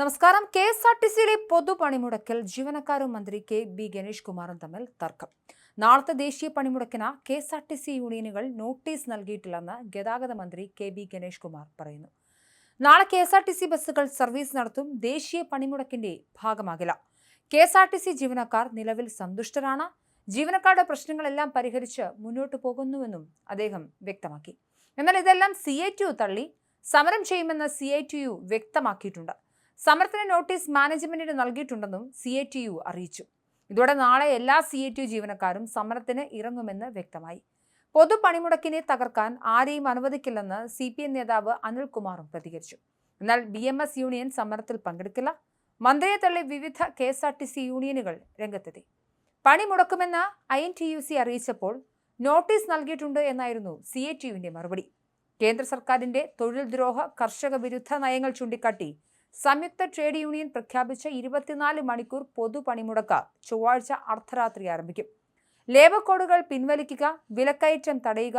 നമസ്കാരം. K S R T സിയിലെ പൊതുപണിമുടക്കിൽ ജീവനക്കാരും മന്ത്രി കെ ബി ഗണേഷ് കുമാറും തമ്മിൽ തർക്കം. നാളത്തെ ദേശീയ പണിമുടക്കിന് K S R T C യൂണിയനുകൾ നോട്ടീസ് നൽകിയിട്ടില്ലെന്ന് ഗതാഗത മന്ത്രി കെ ബി ഗണേഷ് കുമാർ പറയുന്നു. നാളെ K S R T C ബസ്സുകൾ സർവീസ് നടത്തും ദേശീയ പണിമുടക്കിന്റെ ഭാഗമാകില്ല. K S R T C ജീവനക്കാർ നിലവിൽ സന്തുഷ്ടരാണ്. ജീവനക്കാരുടെ പ്രശ്നങ്ങളെല്ലാം പരിഹരിച്ച് മുന്നോട്ട് പോകുന്നുവെന്നും അദ്ദേഹം വ്യക്തമാക്കി. എന്നാൽ ഇതെല്ലാം സി തള്ളി. സമരം ചെയ്യുമെന്ന് സി വ്യക്തമാക്കിയിട്ടുണ്ട്. സമരത്തിന് നോട്ടീസ് മാനേജ്മെന്റിന് നൽകിയിട്ടുണ്ടെന്നും സി എ ടി യു അറിയിച്ചു. ഇതോടെ നാളെ എല്ലാ സി എ ടി യു ജീവനക്കാരും സമരത്തിന് ഇറങ്ങുമെന്ന് വ്യക്തമായി. പൊതു പണിമുടക്കിനെ തകർക്കാൻ ആരെയും അനുവദിക്കില്ലെന്ന് സി പി എം നേതാവ് അനിൽകുമാറും പ്രതികരിച്ചു. എന്നാൽ ബി എം എസ് യൂണിയൻ സമരത്തിൽ പങ്കെടുക്കില്ല. മന്ത്രിയെ തള്ളി വിവിധ K S R T C യൂണിയനുകൾ രംഗത്തെത്തി. പണിമുടക്കുമെന്ന് I N T U C അറിയിച്ചപ്പോൾ notice നൽകിയിട്ടുണ്ട് എന്നായിരുന്നു സി എ ടി യുവിന്റെ മറുപടി. കേന്ദ്ര സർക്കാരിന്റെ തൊഴിൽ ദ്രോഹ കർഷക വിരുദ്ധ നയങ്ങൾ ചൂണ്ടിക്കാട്ടി സംയുക്ത ട്രേഡ് യൂണിയൻ പ്രഖ്യാപിച്ച ഇരുപത്തിനാല് മണിക്കൂർ പൊതു പണിമുടക്ക് ചൊവ്വാഴ്ച അർദ്ധരാത്രി ആരംഭിക്കും. ലേബർ കോഡുകൾ പിൻവലിക്കുക വിലക്കയറ്റം തടയുക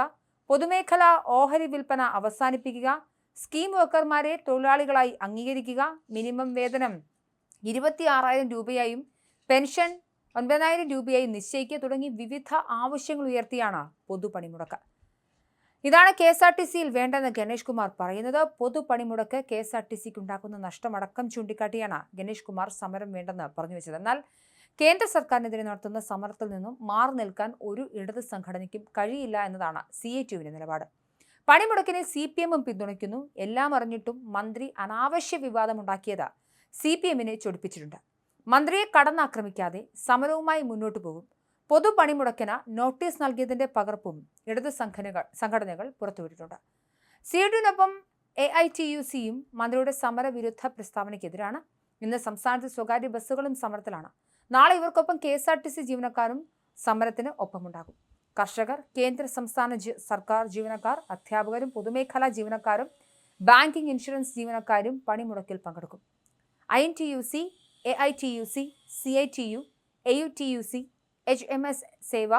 പൊതുമേഖലാ ഓഹരി വിൽപ്പന അവസാനിപ്പിക്കുക സ്കീം വർക്കർമാരെ തൊഴിലാളികളായി അംഗീകരിക്കുക മിനിമം വേതനം ഇരുപത്തി ആറായിരം രൂപയായും പെൻഷൻ ഒൻപതിനായിരം രൂപയായും നിശ്ചയിക്കുക തുടങ്ങി വിവിധ ആവശ്യങ്ങൾ ഉയർത്തിയാണ് പൊതുപണിമുടക്ക്. ഇതാണ് കെ എസ് ആർ ടി സിയിൽ വേണ്ടെന്ന് ഗണേഷ് കുമാർ പറയുന്നത്. പൊതുപണിമുടക്ക് കെ എസ് ആർ ടി സിക്ക് ഉണ്ടാക്കുന്ന നഷ്ടമടക്കം ചൂണ്ടിക്കാട്ടിയാണ് ഗണേഷ് കുമാർ സമരം വേണ്ടെന്ന് പറഞ്ഞു വെച്ചത്. എന്നാൽ കേന്ദ്ര സർക്കാരിനെതിരെ നടത്തുന്ന സമരത്തിൽ നിന്നും മാറി നിൽക്കാൻ ഒരു ഇടത് സംഘടനയ്ക്കും കഴിയില്ല എന്നതാണ് സി എ ടിയുവിന്റെ നിലപാട്. പണിമുടക്കിനെ സി പി എമ്മും പിന്തുണയ്ക്കുന്നു. എല്ലാം അറിഞ്ഞിട്ടും മന്ത്രി അനാവശ്യ വിവാദമുണ്ടാക്കിയത് സി പി എമ്മിനെ ചൊടിപ്പിച്ചിട്ടുണ്ട്. മന്ത്രിയെ കടന്നാക്രമിക്കാതെ സമരവുമായി മുന്നോട്ടു പോകും. പൊതു പണിമുടക്കിന് നോട്ടീസ് നൽകിയതിന്റെ പകർപ്പും ഇടത് സംഘടനകൾ സംഘടനകൾ പുറത്തുവിട്ടിട്ടുണ്ട്. സി ഡിനൊപ്പം എ ഐ ടി യു സിയും മന്ത്രിയുടെ സമരവിരുദ്ധ പ്രസ്താവനയ്ക്കെതിരാണ്. ഇന്ന് സംസ്ഥാനത്ത് സ്വകാര്യ ബസ്സുകളും സമരത്തിലാണ്. നാളെ ഇവർക്കൊപ്പം K S R T C ജീവനക്കാരും സമരത്തിന് ഒപ്പമുണ്ടാകും. കർഷകർ കേന്ദ്ര സംസ്ഥാന സർക്കാർ ജീവനക്കാർ അധ്യാപകരും പൊതുമേഖലാ ജീവനക്കാരും ബാങ്കിംഗ് ഇൻഷുറൻസ് ജീവനക്കാരും പണിമുടക്കിൽ പങ്കെടുക്കും. I N T U C A I T U C C I T U A U T U C H M S Sewa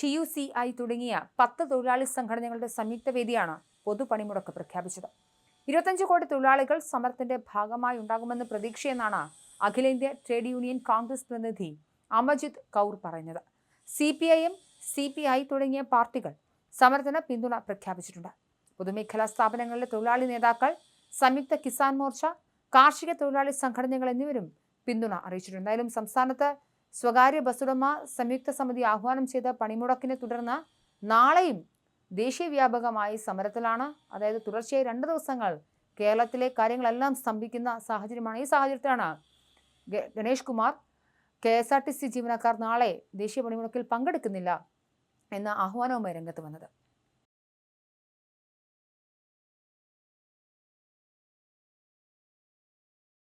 T U C I തുടങ്ങിയ പത്ത് തൊഴിലാളി സംഘടനകളുടെ സംയുക്ത വേദിയാണ് പൊതുപണിമുടക്ക് പ്രഖ്യാപിച്ചത്. ഇരുപത്തഞ്ച് കോടി തൊഴിലാളികൾ സമരത്തിന്റെ ഭാഗമായി ഉണ്ടാകുമെന്ന് പ്രതീക്ഷയെന്നാണ് അഖിലേന്ത്യാ ട്രേഡ് യൂണിയൻ കോൺഗ്രസ് പ്രതിനിധി അമജിത് കൗർ പറയുന്നത്. C P I M C P I തുടങ്ങിയ പാർട്ടികൾ സമരത്തിന് പിന്തുണ പ്രഖ്യാപിച്ചിട്ടുണ്ട്. പൊതുമേഖലാ സ്ഥാപനങ്ങളിലെ തൊഴിലാളി നേതാക്കൾ സംയുക്ത കിസാൻ മോർച്ച കാർഷിക തൊഴിലാളി സംഘടനകൾ എന്നിവരും പിന്തുണ അറിയിച്ചിട്ടുണ്ട്. എന്തായാലും സംസ്ഥാനത്ത് സ്വകാര്യ ബസ്സുടമ സംയുക്ത സമിതി ആഹ്വാനം ചെയ്ത പണിമുടക്കിനെ തുടർന്ന് നാളെയും ദേശീയ വ്യാപകമായി സമരത്തിലാണ്. അതായത് തുടർച്ചയായി രണ്ട് ദിവസങ്ങൾ കേരളത്തിലെ കാര്യങ്ങളെല്ലാം സ്തംഭിക്കുന്ന സാഹചര്യമാണ് ഈ സാഹചര്യത്തിലാണ്. Ganesh Kumar K S R T C ജീവനക്കാർ നാളെ ദേശീയ പണിമുടക്കിൽ പങ്കെടുക്കുന്നില്ല എന്ന ആഹ്വാനവുമായി രംഗത്ത് വന്നത്.